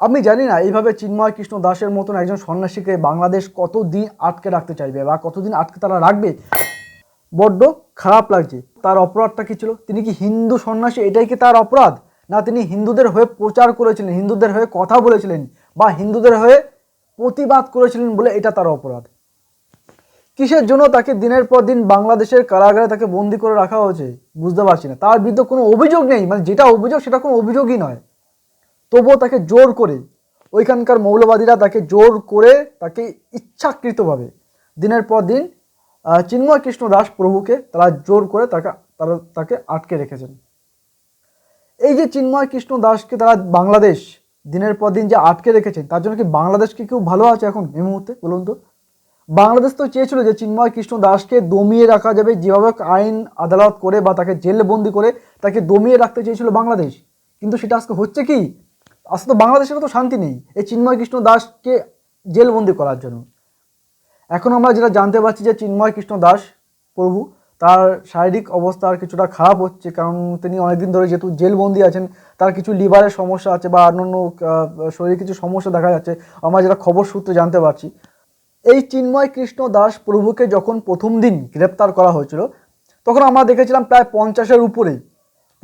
আমি জানি না, এইভাবে চিন্ময় কৃষ্ণ দাসের মতন একজন সন্ন্যাসীকে বাংলাদেশ কতদিন আটকে রাখতে চাইবে বা কতদিন আটকে তারা রাখবে? বড্ড খারাপ লাগছে। তার অপরাধটা কি ছিল? তিনি কি হিন্দু সন্ন্যাসী? এটাই কি তার অপরাধ? না, তিনি হিন্দুদের হয়ে প্রচার করেছিলেন, হিন্দুদের হয়ে কথা বলেছিলেন বা হিন্দুদের হয়ে প্রতিবাদ করেছিলেন বলে এটা তার অপরাধ? কিসের জন্য তাকে দিনের পর দিন বাংলাদেশের কারাগারে তাকে বন্দি করে রাখা হয়েছে? বুঝতে পারছি না। তার বিরুদ্ধে কোনো অভিযোগ নেই। মানে যেটা অভিযোগ, সেটা কোনো অভিযোগই নয়। তবুও তাকে জোর করে, ওইখানকার মৌলবাদীরা তাকে জোর করে তাকে ইচ্ছাকৃতভাবে দিনের পর দিন চিন্ময় কৃষ্ণ দাস প্রভুকে তারা জোর করে তাকে, তারা তাকে আটকে রেখেছেন। এই যে চিন্ময় কৃষ্ণ দাসকে তারা বাংলাদেশ দিনের পর দিন যে আটকে রেখেছেন, তার জন্য কি বাংলাদেশকে কেউ ভালো আছে এখন এই মুহূর্তে বলুন তো? বাংলাদেশ তো চেয়েছিল যে চিন্ময় কৃষ্ণ দাসকে দমিয়ে রাখা যাবে, যেভাবে আইন, আদালত করে বা তাকে জেলবন্দি করে তাকে দমিয়ে রাখতে চেয়েছিল বাংলাদেশ। কিন্তু সেটা আজকে হচ্ছে কি? তো বাংলাদেশের তো শান্তি নেই এই চিন্ময় কৃষ্ণ দাসকে জেলবন্দি করার জন্য। এখন আমরা যেটা জানতে পারছি যে চিন্ময় কৃষ্ণ দাস প্রভু, তার শারীরিক অবস্থা আর কিছুটা খারাপ হচ্ছে কারণ তিনি অনেকদিন ধরে যেহেতু জেলবন্দি আছেন, তার কিছু লিভারের সমস্যা আছে বা অন্যান্য শরীরে কিছু সমস্যা দেখা যাচ্ছে, আমরা যেটা খবর সূত্রে জানতে পারছি। এই চিন্ময় কৃষ্ণ দাস প্রভুকে যখন প্রথম দিন গ্রেপ্তার করা হয়েছিল, তখন আমরা দেখেছিলাম প্রায় পঞ্চাশের উপরে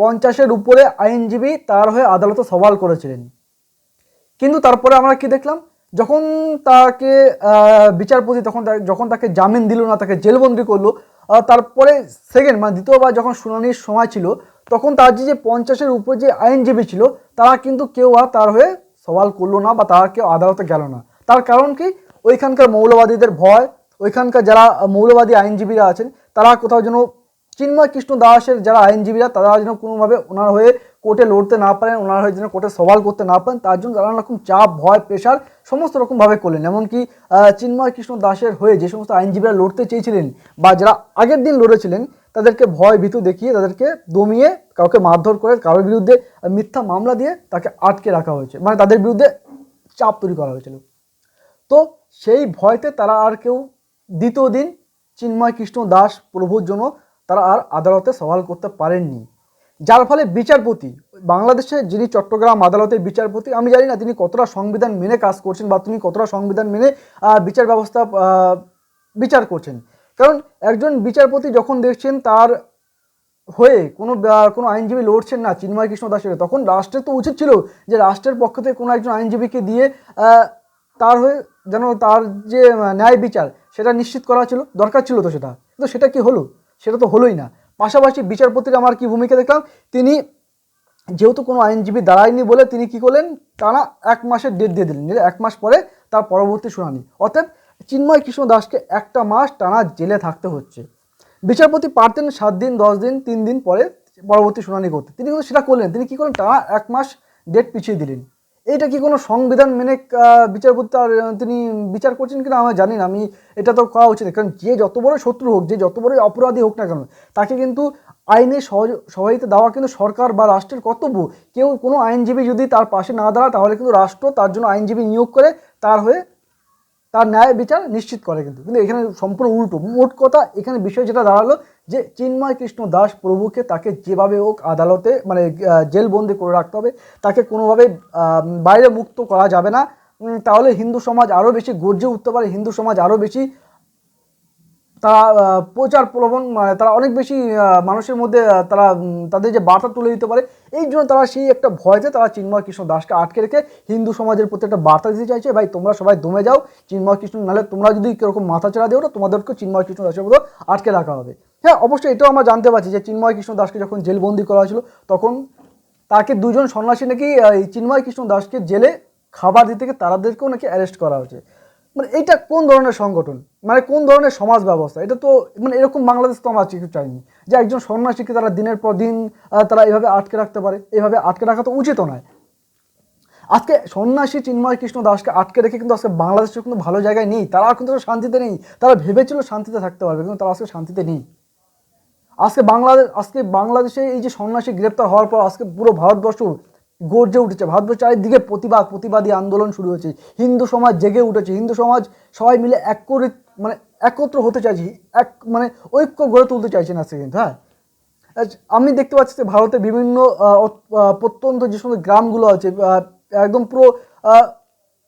পঞ্চাশের উপরে আইনজীবী তার হয়ে আদালতে সওয়াল করেছিলেন। কিন্তু তারপরে আমরা কি দেখলাম? যখন তাকে বিচারপতি তখন যখন তাকে জামিন দিল না, তাকে জেলবন্দি করল তারপরে সেকেন্ড মানে দ্বিতীয়বার যখন শুনানির সময় ছিল, তখন তার যে পঞ্চাশের উপর যে আইনজীবী ছিল, তারা কিন্তু কেউ আর তার হয়ে সওয়াল করল না বা তারা কেউ আদালতে গেল না। তার কারণ কি? ওইখানকার মৌলবাদীদের ভয়, ওইখানকার যারা মৌলবাদী আইনজীবীরা আছেন, তারা কোথাও যেন চিন্ময় কৃষ্ণ দাসের যারা আইনজীবীরা, তারা যেন কোনোভাবে ওনার হয়ে কোর্টে লড়তে না পারেন, ওনার হয়ে যেন কোর্টে সওয়াল করতে না পারেন, তার জন্য নানান রকম চাপ, ভয় প্রেশার সমস্ত রকমভাবে করলেন। এমনকি চিন্ময় কৃষ্ণ দাসের হয়ে যে সমস্ত আইনজীবীরা লড়তে চেয়েছিলেন বা যারা আগের দিন লড়েছিলেন, তাদেরকে ভয় ভীতু দেখিয়ে, তাদেরকে দমিয়ে কাউকে মারধর করে, কারোর বিরুদ্ধে মিথ্যা মামলা দিয়ে তাকে আটকে রাখা হয়েছে। মানে তাদের বিরুদ্ধে চাপ তৈরি করা হয়েছিল। তো সেই ভয়তে তারা আর কেউ দ্বিতীয় দিন চিন্ময় কৃষ্ণ দাস প্রভুর জন্য তারা আর আদালতে সওয়াল করতে পারেননি। যার ফলে বিচারপতি, বাংলাদেশে যিনি চট্টগ্রাম আদালতের বিচারপতি, আমি জানি না তিনি কতটা সংবিধান মেনে কাজ করছেন বা তিনি কতটা সংবিধান মেনে বিচার ব্যবস্থা বিচার করছেন। কারণ একজন বিচারপতি যখন দেখছেন তার হয়ে কোনো কোনো আইনজীবী লড়ছেন না চিন্ময় কৃষ্ণ দাসের, তখন রাষ্ট্রের তো উচিত ছিল যে রাষ্ট্রের পক্ষ থেকে কোনো একজন আইনজীবীকে দিয়ে তার হয়ে যেন তার যে ন্যায় বিচার, সেটা নিশ্চিত করা ছিল, দরকার ছিল তো সেটা। তো সেটা কি হলো? সেটা তো হলোই না। পাশাপাশি বিচারপতির আমার কি ভূমিকা দেখলাম? তিনি যেহেতু কোনো আইনজীবী দাঁড়ায়নি বলে তিনি কি করলেন? টানা এক মাসের ডেট দিয়ে দিলেন। এক মাস পরে তার পরবর্তী শুনানি। অতএব চিন্ময় কৃষ্ণ দাসকে একটা মাস টানা জেলে থাকতে হচ্ছে। বিচারপতি পারতেন সাত দিন, দশ দিন, তিন দিন পরে পরবর্তী শুনানি করতে। তিনি কিন্তু সেটা করলেন তিনি কি করলেন? টানা এক মাস ডেট পিছিয়ে দিলেন। এইটা কি কোনো সংবিধান মেনে বিচারপতি তার তিনি বিচার করছেন কিনা আমি জানি না। আমি এটা তো করা উচিত কারণ যে যত বড় শত্রু হোক, যে যত বড় অপরাধী হোক না কেন, তাকে কিন্তু আইনে সহায়তা দেওয়া কিন্তু সরকার বা রাষ্ট্রের কর্তব্য। কেউ কোনো আইনজীবী যদি তার পাশে না দাঁড়ায়, তাহলে কিন্তু রাষ্ট্র তার জন্য আইনজীবী নিয়োগ করে তার হয়ে তার ন্যায় বিচার নিশ্চিত করে কিন্তু। কিন্তু এখানে সম্পূর্ণ উল্টো। মোট কথা, এখানে বিষয় যেটা দাঁড়াল যে চিন্ময় কৃষ্ণ দাস প্রভুকে তাকে যেভাবে হোক আদালতে মানে জেলবন্দি করে রাখতে হবে, তাকে কোনোভাবে বাইরে মুক্ত করা যাবে না। তাহলে হিন্দু সমাজ আরও বেশি গর্জে উঠতে পারে, হিন্দু সমাজ আরও বেশি তারা প্রচার প্রলোভন মানে তারা অনেক বেশি মানুষের মধ্যে তারা তাদের যে বার্তা তুলে দিতে পারে, এই জন্য তারা সেই একটা ভয়তে তারা চিন্ময় কৃষ্ণ দাসকে আটকে রেখে হিন্দু সমাজের প্রতি একটা বার্তা দিতে চাইছে। ভাই, তোমরা সবাই দমে যাও চিন্ময় কৃষ্ণ নাহলে তোমরা যদি কীরকম মাথা চাড়া দিও না তোমাদেরকে চিন্ময় কৃষ্ণ দাসের মতো আটকে রাখা হবে। হ্যাঁ অবশ্যই এটাও আমরা জানতে পারছি যে চিন্ময় কৃষ্ণ দাসকে যখন জেলবন্দি করা হয়েছিল, তখন তাকে দুজন সন্ন্যাসী নাকি এই চিন্ময় কৃষ্ণ দাসকে জেলে খাবার দিতে তাদেরকেও নাকি অ্যারেস্ট করা হয়েছে। মানে এটা কোন ধরনের সংগঠন? মানে কোন ধরনের সমাজ ব্যবস্থা? এটা তো মানে এরকম বাংলাদেশ তো আমরা কিছু চাইনি। যে একজন সন্ন্যাসীকে তারা দিনের পর দিন তারা এভাবে আটকে রাখতে পারে, এভাবে আটকে রাখা তো উচিত নয়। আজকে সন্ন্যাসী চিন্ময় কৃষ্ণ দাসকে আটকে রেখে কিন্তু আজকে বাংলাদেশে কিন্তু ভালো জায়গায় নেই। তারা কিন্তু শান্তিতে নেই। তারা ভেবেছিল শান্তিতে থাকতে পারবে, কিন্তু তারা আজকে শান্তিতে নেই। আজকে বাংলাদেশ, আজকে বাংলাদেশে এই যে সন্ন্যাসী গ্রেপ্তার হওয়ার পর আজকে পুরো ভারতবর্ষ গর্জে উঠেছে। ভারতবর্ষ চারিদিকে প্রতিবাদ, প্রতিবাদী আন্দোলন শুরু হয়েছে। হিন্দু সমাজ জেগে উঠেছে। হিন্দু সমাজ সবাই মিলে এক করে মানে একত্র হতে চাইছে। এক মানে ঐক্য গড়ে তুলতে চাইছেন আজকে কিন্তু হ্যাঁ? আমি দেখতে পাচ্ছি যে ভারতের বিভিন্ন প্রত্যন্ত যে সমস্ত গ্রামগুলো আছে একদম পুরো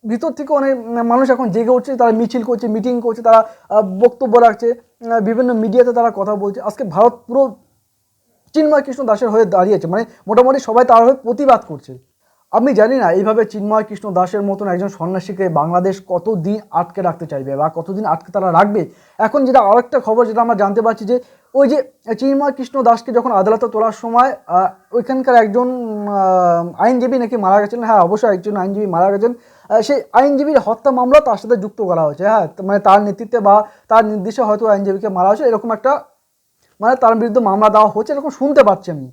ভিতর থেকে অনেক মানুষ এখন জেগে উঠছে। তারা মিছিল করছে, মিটিং করছে, তারা বক্তব্য রাখছে। বিভিন্ন মিডিয়াতে তারা কথা বলছে। আজকে ভারত পুরো চিন্ময় কৃষ্ণ দাসের হয়ে দাঁড়িয়েছে। মানে মোটামুটি সবাই তার হয়ে প্রতিবাদ করছে। আমি জানি না, এইভাবে চিন্ময় কৃষ্ণ দাসের মতন একজন সন্ন্যাসীকে বাংলাদেশ কতদিন আটকে রাখতে চাইবে বা কতদিন আটকে তারা রাখবে? এখন যেটা আরেকটা খবর যেটা আমরা জানতে পারছি যে, ওই যে চিন্ময় কৃষ্ণ দাসকে যখন আদালতে তোলার সময় ওইখানকার একজন আইনজীবী নাকি মারা গেছেন। হ্যাঁ অবশ্যই একজন আইনজীবী মারা গেছেন। সেই আইনজীবীর হত্যা মামলা তার সাথে যুক্ত করা হয়েছে। হ্যাঁ মানে তার নেতৃত্বে বা তার নির্দেশে হয়তো আইনজীবীকে মারা হয়েছে। এরকম একটা মানে তার বিরুদ্ধে মামলা দেওয়া হচ্ছে এরকম শুনতে পাচ্ছি আমি।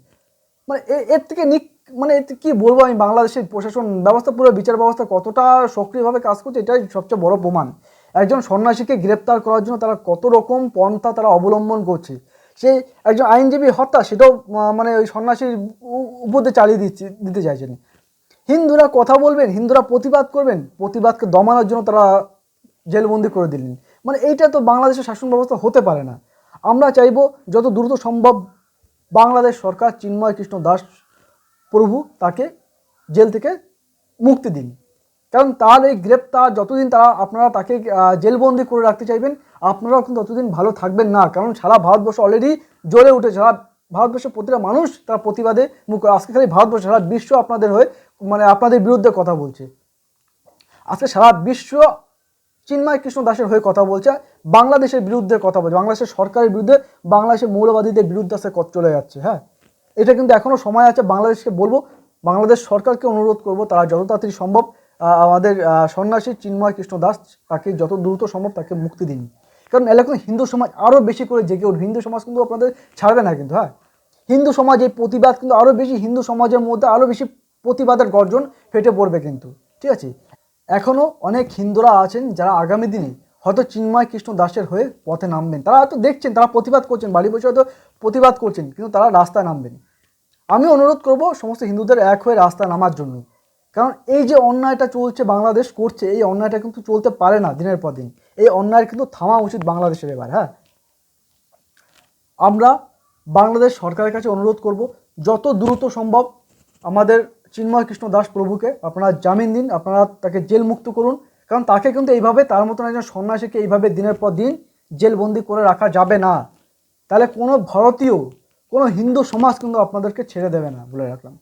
মানে এর থেকে নিক মানে কি বলব আমি? বাংলাদেশের প্রশাসন ব্যবস্থা, পুরো বিচার ব্যবস্থা কতটা সক্রিয়ভাবে কাজ করছে এটাই সবচেয়ে বড় প্রমাণ। একজন সন্ন্যাসীকে গ্রেপ্তার করার জন্য তারা কত রকম পন্থা তারা অবলম্বন করছে। সেই একজন আইনজীবী হত্যা, সেটাও মানে ওই সন্ন্যাসীর উ- উপর দিয়ে চালিয়ে দিচ্ছে, দিতে চাইছেন। হিন্দুরা কথা বলবেন, হিন্দুরা প্রতিবাদ করবেন, প্রতিবাদকে দমানোর জন্য তারা জেলবন্দি করে দিলেন। মানে এইটা তো বাংলাদেশের শাসন ব্যবস্থা হতে পারে না। আমরা চাইব যত দ্রুত সম্ভব বাংলাদেশ সরকার চিন্ময় কৃষ্ণ দাস প্রভু তাকে জেল থেকে মুক্তি দিন। কারণ তার এই গ্রেপ্তার যতদিন তারা আপনারা তাকে জেলবন্দি করে রাখতে চাইবেন, আপনারাও কিন্তু ততদিন ভালো থাকবেন না। কারণ সারা ভারতবর্ষ অলরেডি জ্বলে উঠেছে। সারা ভারতবর্ষের প্রতিটা মানুষ তার প্রতিবাদে মুখ আজকে খালি ভারতবর্ষ, সারা বিশ্ব আপনাদের হয়ে মানে আপনাদের বিরুদ্ধে কথা বলছে। আজকে সারা বিশ্ব চিন্ময় কৃষ্ণ দাসের হয়ে কথা বলছে, বাংলাদেশের বিরুদ্ধে কথা বলছে, বাংলাদেশের সরকারের বিরুদ্ধে বাংলাদেশের মৌলবাদীদের বিরুদ্ধে কথা চলে যাচ্ছে হ্যাঁ? এটা কিন্তু এখনও সময় আছে, বাংলাদেশকে বলব, বাংলাদেশ সরকারকে অনুরোধ করব, তারা যত তাড়াতাড়ি সম্ভব আমাদের সন্ন্যাসী চিন্ময় কৃষ্ণ দাস তাকে যত দ্রুত সম্ভব তাকে মুক্তি দিন। কারণ এলাকায় হিন্দু সমাজ আরও বেশি করে জেগে উঠবে, হিন্দু সমাজ কিন্তু আপনাদের ছাড়বে না কিন্তু হ্যাঁ? হিন্দু সমাজ এই প্রতিবাদ কিন্তু আরও বেশি, হিন্দু সমাজের মধ্যে আরও বেশি প্রতিবাদের গর্জন ফেটে পড়বে কিন্তু, ঠিক আছে? এখনও অনেক হিন্দুরা আছেন যারা আগামী দিনে হয়তো চিন্ময় কৃষ্ণ দাসের হয়ে পথে নামবেন। তারা হয়তো দেখছেন, তারা প্রতিবাদ করছেন বাড়ি বসে হয়তো প্রতিবাদ করছেন, কিন্তু তারা রাস্তায় নামবেন। আমি অনুরোধ করব সমস্ত হিন্দুদের এক হয়ে রাস্তায় নামার জন্য। কারণ এই যে অন্যায়টা চলছে বাংলাদেশ করছে, এই অন্যায়টা কিন্তু চলতে পারে না দিনের পর দিন। এই অন্যায় কিন্তু থামা উচিত বাংলাদেশের এবার হ্যাঁ? আমরা বাংলাদেশ সরকারের কাছে অনুরোধ করব, যত দ্রুত সম্ভব আমাদের চিন্ময় কৃষ্ণ দাস প্রভুকে, আপনারা জামিন দিন, আপনারা তাকে জেল মুক্ত করুন, কারণ তাকে কিন্তু এইভাবে তার মতন একজন সন্ন্যাসীকে এইভাবে দিনের পর দিন জেলবন্দি করে রাখা যাবে না। তাহলে কোনো ভারতীয়, কোনো হিন্দু সমাজ কিন্তু আপনাদেরকে ছেড়ে দেবে না, বলে রাখলাম।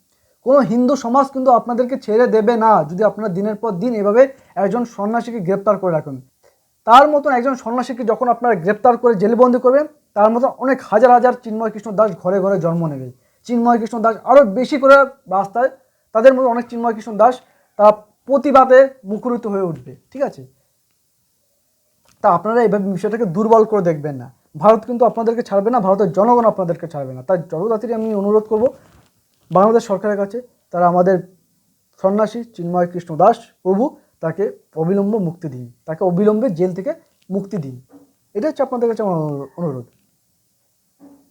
কোনো হিন্দু সমাজ কিন্তু আপনাদেরকে ছেড়ে দেবে না, যদি আপনারা দিনের পর দিন এভাবে একজন সন্ন্যাসীকে গ্রেপ্তার করে রাখেন। তার মতন একজন সন্ন্যাসীকে যখন আপনারা গ্রেপ্তার করে জেলবন্দি করবেন, তার মতন অনেক হাজার হাজার চিন্ময় কৃষ্ণ দাস ঘরে ঘরে জন্ম নেবে। চিন্ময় কৃষ্ণ দাস আরও বেশি করে রাস্তায় তাদের মধ্যে অনেক চিন্ময় কৃষ্ণ দাস, তারা প্রতিবাদে মুখরিত হয়ে উঠবে, ঠিক আছে? তা আপনারা এইভাবে বিষয়টাকে দুর্বল করে দেখবেন না। ভারত কিন্তু আপনাদেরকে ছাড়বে না, ভারতের জনগণ আপনাদেরকে ছাড়বে না। তাই যত তাড়াতাড়ি আমি অনুরোধ করব, বাংলাদেশ সরকারের কাছে তারা আমাদের সন্ন্যাসী চিন্ময় কৃষ্ণ দাস প্রভু, তাকে অবিলম্ব মুক্তি দিন, তাকে অবিলম্বে জেল থেকে মুক্তি দিন। এটা হচ্ছে আপনাদের কাছে আমার অনুরোধ।